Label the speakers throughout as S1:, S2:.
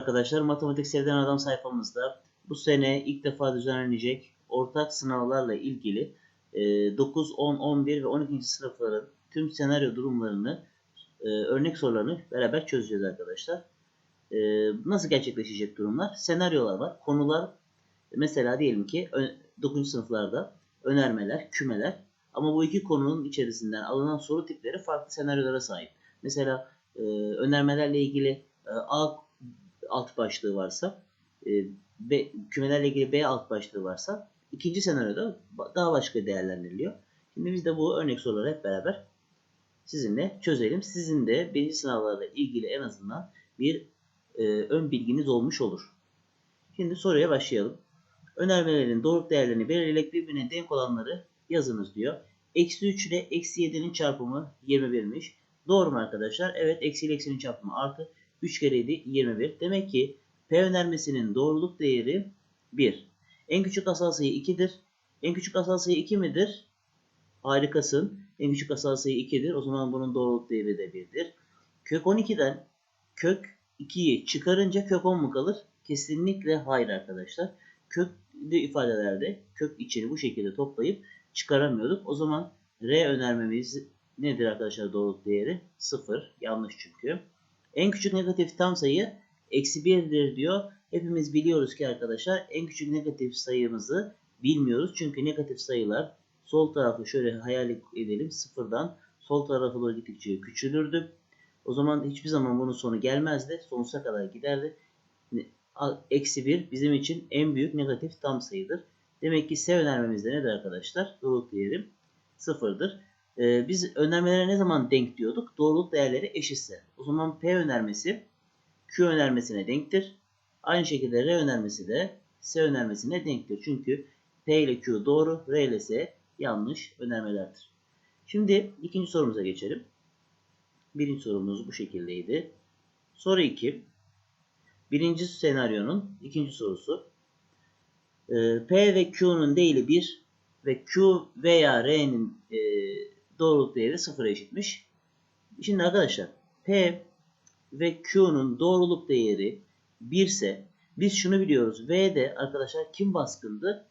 S1: Arkadaşlar Matematik Sevden Adam sayfamızda bu sene ilk defa düzenlenecek ortak sınavlarla ilgili e, 9, 10, 11 ve 12. sınıfların tüm senaryo durumlarını, e, örnek sorularını beraber çözeceğiz arkadaşlar. E, Nasıl gerçekleşecek durumlar? Senaryolar var, konular mesela diyelim ki 9. sınıflarda önermeler, kümeler ama bu iki konunun içerisinden alınan soru tipleri farklı senaryolara sahip. Mesela e, önermelerle ilgili A alt başlığı varsa, e, kümelerle ilgili B alt başlığı varsa ikinci senaryoda daha başka değerlendiriliyor. Şimdi biz de bu örnek soruları hep beraber sizinle çözelim. Sizin de birinci sınavlarla ilgili en azından bir e, ön bilginiz olmuş olur. Şimdi soruya başlayalım. Önermelerin doğruluk değerlerini belirleyerek birbirine denk olanları yazınız diyor. Eksi 3 ile eksi 7'nin çarpımı 21'miş. Doğru mu arkadaşlar? Evet eksi ile eksinin çarpımı artı. 3 kere 7 21. Demek ki P önermesinin doğruluk değeri 1. En küçük asal sayı 2'dir. En küçük asal sayı 2 midir? Harikasın. En küçük asal sayı 2'dir. O zaman bunun doğruluk değeri de 1'dir. Kök 12'den kök 2'yi çıkarınca kök 10 mu kalır? Kesinlikle hayır arkadaşlar. Köklü ifadelerde kök içini bu şekilde toplayıp çıkaramıyorduk. O zaman R önermemiz nedir arkadaşlar doğruluk değeri? 0. Yanlış çünkü. En küçük negatif tam sayı eksi 1'dir diyor. Hepimiz biliyoruz ki arkadaşlar en küçük negatif sayımızı bilmiyoruz. Çünkü negatif sayılar sol tarafı şöyle hayal edelim sıfırdan sol tarafa doğru gittikçe küçülürdü. O zaman hiçbir zaman bunun sonu gelmezdi. Sonsuza kadar giderdi. Eksi 1 bizim için en büyük negatif tam sayıdır. Demek ki S önermemizde nedir arkadaşlar? Doğruluk değeri sıfırdır. Ee, biz önermelere ne zaman denk diyorduk? Doğruluk değerleri eşitse. O zaman P önermesi Q önermesine denktir. Aynı şekilde R önermesi de S önermesine denktir. Çünkü P ile Q doğru, R ile S yanlış önermelerdir. Şimdi ikinci sorumuza geçelim. Birinci sorumuz bu şekildeydi. Soru 2. Birinci senaryonun ikinci sorusu. Ee, P ve Q'nun değili 1 ve Q veya R'nin e, doğruluk değeri 0'a eşitmiş. Şimdi arkadaşlar P ve Q'nun doğruluk değeri 1 ise biz şunu biliyoruz. V'de arkadaşlar kim baskındı?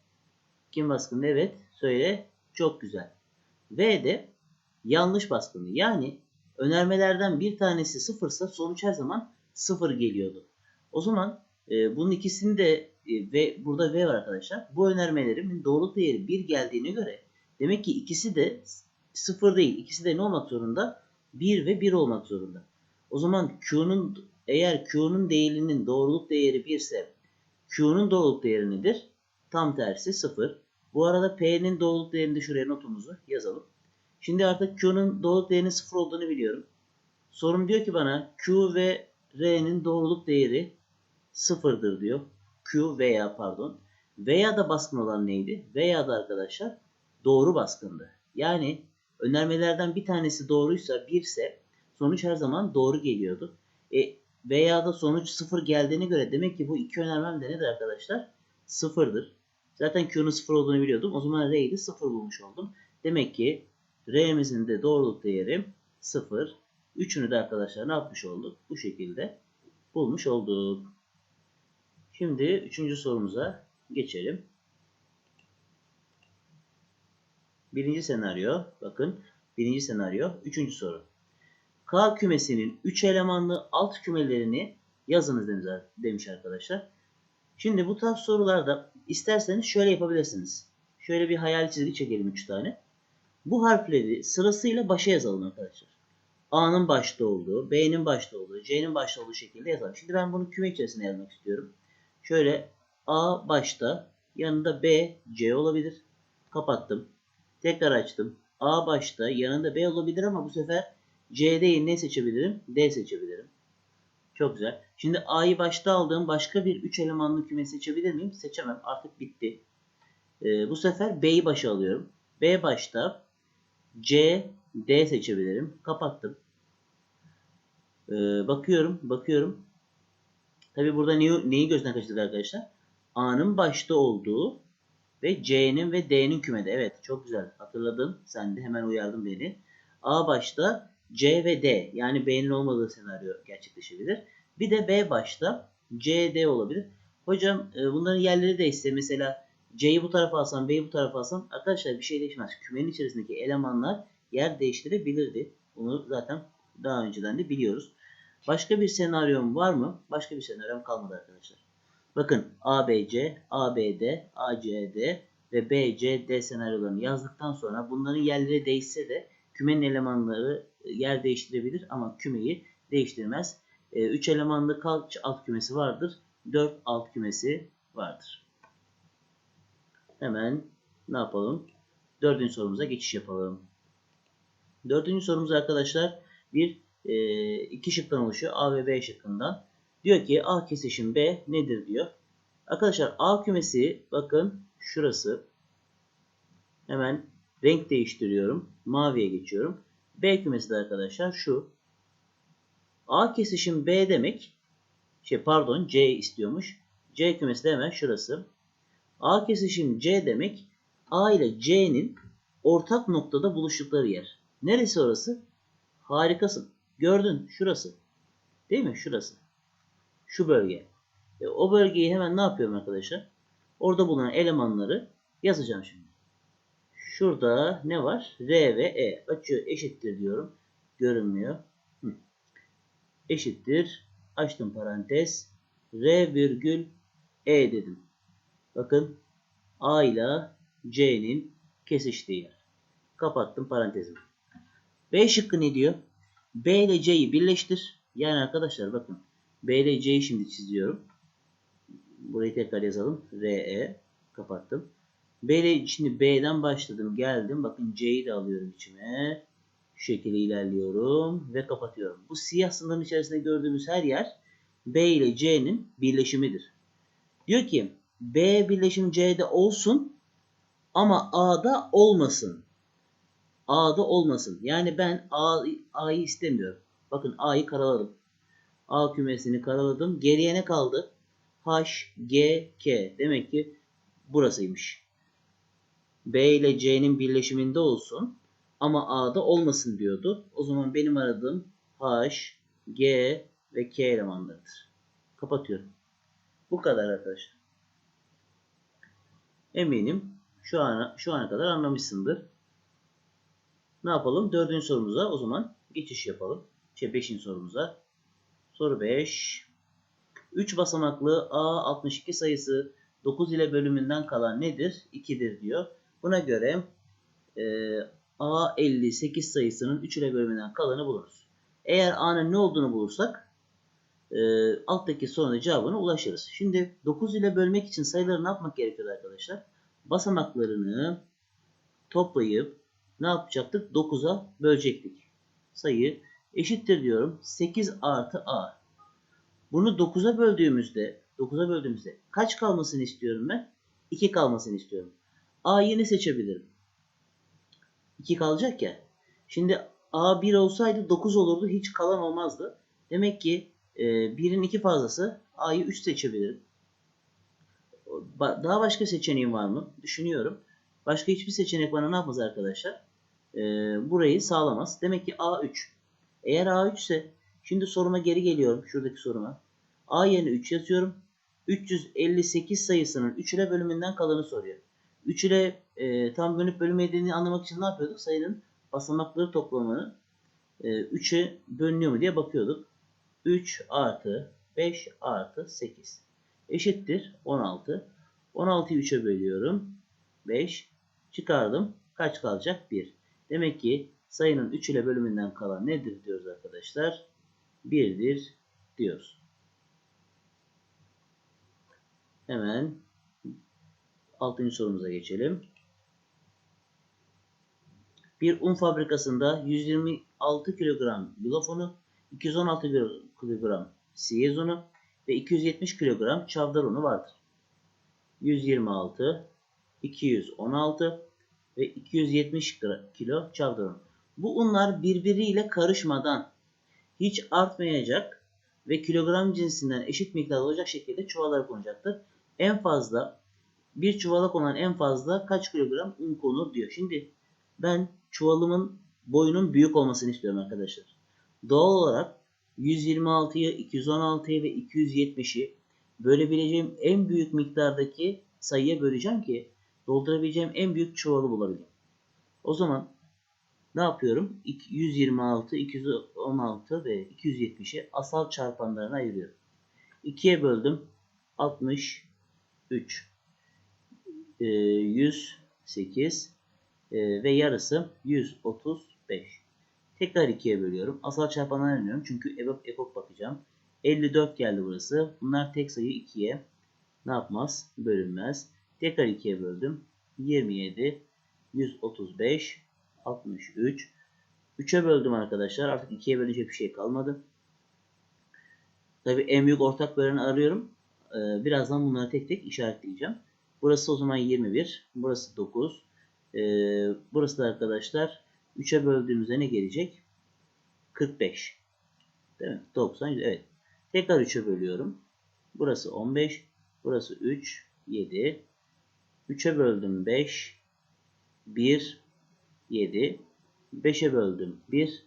S1: Kim baskındı? Evet. Söyle. Çok güzel. V'de yanlış baskındı. Yani önermelerden bir tanesi sıfırsa sonuç her zaman sıfır geliyordu. O zaman e, bunun ikisini de e, ve burada V var arkadaşlar. Bu önermelerin doğruluk değeri 1 geldiğine göre demek ki ikisi de 0 değil. İkisi de ne olmak zorunda? 1 ve 1 olmak zorunda. O zaman Q'nun eğer Q'nun değerinin doğruluk değeri 1 ise Q'nun doğruluk değeri nedir? Tam tersi 0. Bu arada P'nin doğruluk değerini de şuraya notumuzu yazalım. Şimdi artık Q'nun doğruluk değerinin 0 olduğunu biliyorum. Sorum diyor ki bana Q ve R'nin doğruluk değeri 0'dır diyor. Q veya pardon. Veya da baskın olan neydi? Veya da arkadaşlar doğru baskındı. Yani önermelerden bir tanesi doğruysa 1 ise sonuç her zaman doğru geliyordu. E, veya da sonuç 0 geldiğine göre demek ki bu iki önermem de nedir arkadaşlar? 0'dır. Zaten Q'nun 0 olduğunu biliyordum. O zaman R'yi de 0 bulmuş oldum. Demek ki R'mizin de doğruluk değeri 0. Üçünü de arkadaşlar ne yapmış olduk? Bu şekilde bulmuş olduk. Şimdi üçüncü sorumuza geçelim. Birinci senaryo. Bakın. Birinci senaryo. Üçüncü soru. K kümesinin 3 elemanlı alt kümelerini yazınız demiş arkadaşlar. Şimdi bu tarz sorularda isterseniz şöyle yapabilirsiniz. Şöyle bir hayal çizgi çekelim 3 tane. Bu harfleri sırasıyla başa yazalım arkadaşlar. A'nın başta olduğu, B'nin başta olduğu, C'nin başta olduğu şekilde yazalım. Şimdi ben bunu küme içerisine yazmak istiyorum. Şöyle A başta, yanında B, C olabilir. Kapattım. Tekrar açtım. A başta, yanında B olabilir ama bu sefer C değil ne seçebilirim? D seçebilirim. Çok güzel. Şimdi A'yı başta aldığım başka bir 3 elemanlı küme seçebilir miyim? Seçemem. Artık bitti. Ee, bu sefer B'yi başa alıyorum. B başta C, D seçebilirim. Kapattım. Ee, bakıyorum. Bakıyorum. Tabi burada neyi, neyi gözden kaçırdık arkadaşlar? A'nın başta olduğu ve C'nin ve D'nin kümede. Evet çok güzel hatırladın. Sen de hemen uyardın beni. A başta C ve D yani B'nin olmadığı senaryo gerçekleşebilir. Bir de B başta C, D olabilir. Hocam e, bunların yerleri değişse mesela C'yi bu tarafa alsam, B'yi bu tarafa alsam arkadaşlar bir şey değişmez. Kümenin içerisindeki elemanlar yer değiştirebilirdi. Bunu zaten daha önceden de biliyoruz. Başka bir senaryom var mı? Başka bir senaryom kalmadı arkadaşlar. Bakın ABC, ABD, ACD ve BCD senaryolarını yazdıktan sonra bunların yerleri değişse de kümenin elemanları yer değiştirebilir ama kümeyi değiştirmez. 3 elemanlı kaç alt kümesi vardır? 4 alt kümesi vardır. Hemen ne yapalım? Dördüncü sorumuza geçiş yapalım. Dördüncü sorumuz arkadaşlar bir e, iki şıktan oluşuyor. A ve B şıkkından. Diyor ki A kesişim B nedir diyor. Arkadaşlar A kümesi bakın şurası. Hemen renk değiştiriyorum. Maviye geçiyorum. B kümesi de arkadaşlar şu. A kesişim B demek şey pardon C istiyormuş. C kümesi de hemen şurası. A kesişim C demek A ile C'nin ortak noktada buluştukları yer. Neresi orası? Harikasın. Gördün şurası. Değil mi? Şurası. Şu bölge. E, o bölgeyi hemen ne yapıyorum arkadaşlar? Orada bulunan elemanları yazacağım şimdi. Şurada ne var? R ve E. Açıyor eşittir diyorum. Görünmüyor. Hı. Eşittir. Açtım parantez. R virgül E dedim. Bakın A ile C'nin kesiştiği yer. Kapattım parantezimi. B şıkkı ne diyor? B ile C'yi birleştir. Yani arkadaşlar bakın. B şimdi çiziyorum. Burayı tekrar yazalım. R, E. Kapattım. B şimdi B'den başladım. Geldim. Bakın C'yi de alıyorum içime. Şu şekilde ilerliyorum. Ve kapatıyorum. Bu siyah sınırın içerisinde gördüğümüz her yer B ile C'nin birleşimidir. Diyor ki B birleşim C'de olsun ama A'da olmasın. A'da olmasın. Yani ben A, A'yı istemiyorum. Bakın A'yı karaladım. A kümesini karaladım. Geriye ne kaldı? H, G, K. Demek ki burasıymış. B ile C'nin birleşiminde olsun ama A'da olmasın diyordu. O zaman benim aradığım H, G ve K elemanlarıdır. Kapatıyorum. Bu kadar arkadaşlar. Eminim şu ana, şu ana kadar anlamışsındır. Ne yapalım? Dördüncü sorumuza o zaman geçiş yapalım. Şey beşinci sorumuza. Soru 5. 3 basamaklı A62 sayısı 9 ile bölümünden kalan nedir? 2'dir diyor. Buna göre e, A58 sayısının 3 ile bölümünden kalanı buluruz. Eğer A'nın ne olduğunu bulursak e, alttaki sorunun cevabına ulaşırız. Şimdi 9 ile bölmek için sayıları ne yapmak gerekiyor arkadaşlar? Basamaklarını toplayıp ne yapacaktık? 9'a bölecektik. Sayı eşittir diyorum. 8 artı A. Bunu 9'a böldüğümüzde 9'a böldüğümüzde kaç kalmasını istiyorum ben? 2 kalmasını istiyorum. A yeni seçebilirim. 2 kalacak ya. Şimdi A 1 olsaydı 9 olurdu. Hiç kalan olmazdı. Demek ki e, 1'in 2 fazlası A'yı 3 seçebilirim. Daha başka seçeneğim var mı? Düşünüyorum. Başka hiçbir seçenek bana ne yapmaz arkadaşlar? Ee, burayı sağlamaz. Demek ki A3. Eğer A3 ise şimdi soruma geri geliyorum. Şuradaki soruma. A yerine 3 yazıyorum. 358 sayısının 3 ile bölümünden kalanı soruyor. 3 ile e, tam bölüp bölünmediğini anlamak için ne yapıyorduk? Sayının basamakları toplamını e, 3'e bölünüyor mu diye bakıyorduk. 3 artı 5 artı 8 eşittir 16. 16'yı 3'e bölüyorum. 5 çıkardım. Kaç kalacak? 1. Demek ki sayının 3 ile bölümünden kalan nedir diyoruz arkadaşlar? 1'dir diyoruz. Hemen 6. sorumuza geçelim. Bir un fabrikasında 126 kilogram yulaf 216 kilogram siyez unu ve 270 kilogram çavdar unu vardır. 126, 216 ve 270 kilo çavdar unu. Bu unlar birbiriyle karışmadan hiç artmayacak ve kilogram cinsinden eşit miktarda olacak şekilde çuvallara konacaktır. En fazla bir çuvala konan en fazla kaç kilogram un konur diyor. Şimdi ben çuvalımın boyunun büyük olmasını istiyorum arkadaşlar. Doğal olarak 126'yı, 216'yı ve 270'i bölebileceğim en büyük miktardaki sayıya böleceğim ki doldurabileceğim en büyük çuvalı bulabileyim. O zaman ne yapıyorum? İki- 126, 216 ve 270'i asal çarpanlarına ayırıyorum. 2'ye böldüm. 63, e, 108 e, ve yarısı 135. Tekrar 2'ye bölüyorum. Asal çarpanlarına ayırıyorum çünkü EBOB bakacağım. 54 geldi burası. Bunlar tek sayı 2'ye ne yapmaz? Bölünmez. Tekrar 2'ye böldüm. 27, 135, 63. 3'e böldüm arkadaşlar. Artık 2'ye bölünce bir şey kalmadı. Tabii en büyük ortak böleni arıyorum. Ee, birazdan bunları tek tek işaretleyeceğim. Burası o zaman 21. Burası 9. Ee, burası da arkadaşlar 3'e böldüğümüzde ne gelecek? 45. Değil mi? 90. Evet. Tekrar 3'e bölüyorum. Burası 15. Burası 3. 7. 3'e böldüm 5. 1. 7. 5'e böldüm 1.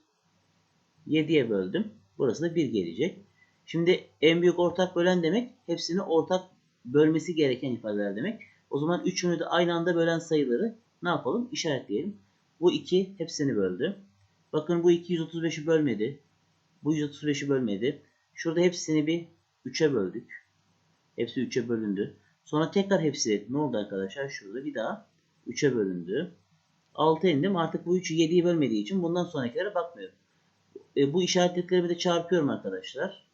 S1: 7'ye böldüm. Burası da 1 gelecek. Şimdi en büyük ortak bölen demek hepsini ortak bölmesi gereken ifadeler demek. O zaman üçünü de aynı anda bölen sayıları ne yapalım? İşaretleyelim. Bu 2 hepsini böldü. Bakın bu 2 135'i bölmedi. Bu 135'i bölmedi. Şurada hepsini bir 3'e böldük. Hepsi 3'e bölündü. Sonra tekrar hepsi ne oldu arkadaşlar? Şurada bir daha 3'e bölündü. 6 indim. Artık bu 3'ü 7'yi bölmediği için bundan sonrakilere bakmıyorum. E, bu işaretlikleri bir de çarpıyorum arkadaşlar.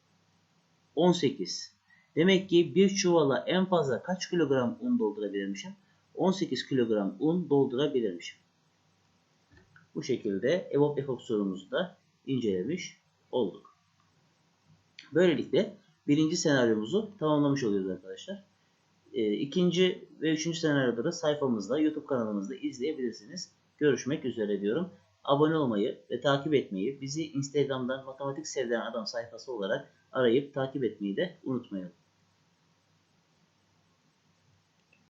S1: 18. Demek ki bir çuvala en fazla kaç kilogram un doldurabilirmişim? 18 kilogram un doldurabilirmişim. Bu şekilde EBOB EFOK sorumuzu da incelemiş olduk. Böylelikle birinci senaryomuzu tamamlamış oluyoruz arkadaşlar. E, ikinci ve üçüncü senaryoda da sayfamızda, YouTube kanalımızda izleyebilirsiniz. Görüşmek üzere diyorum. Abone olmayı ve takip etmeyi, bizi Instagram'dan Matematik Sevden Adam sayfası olarak arayıp takip etmeyi de unutmayın.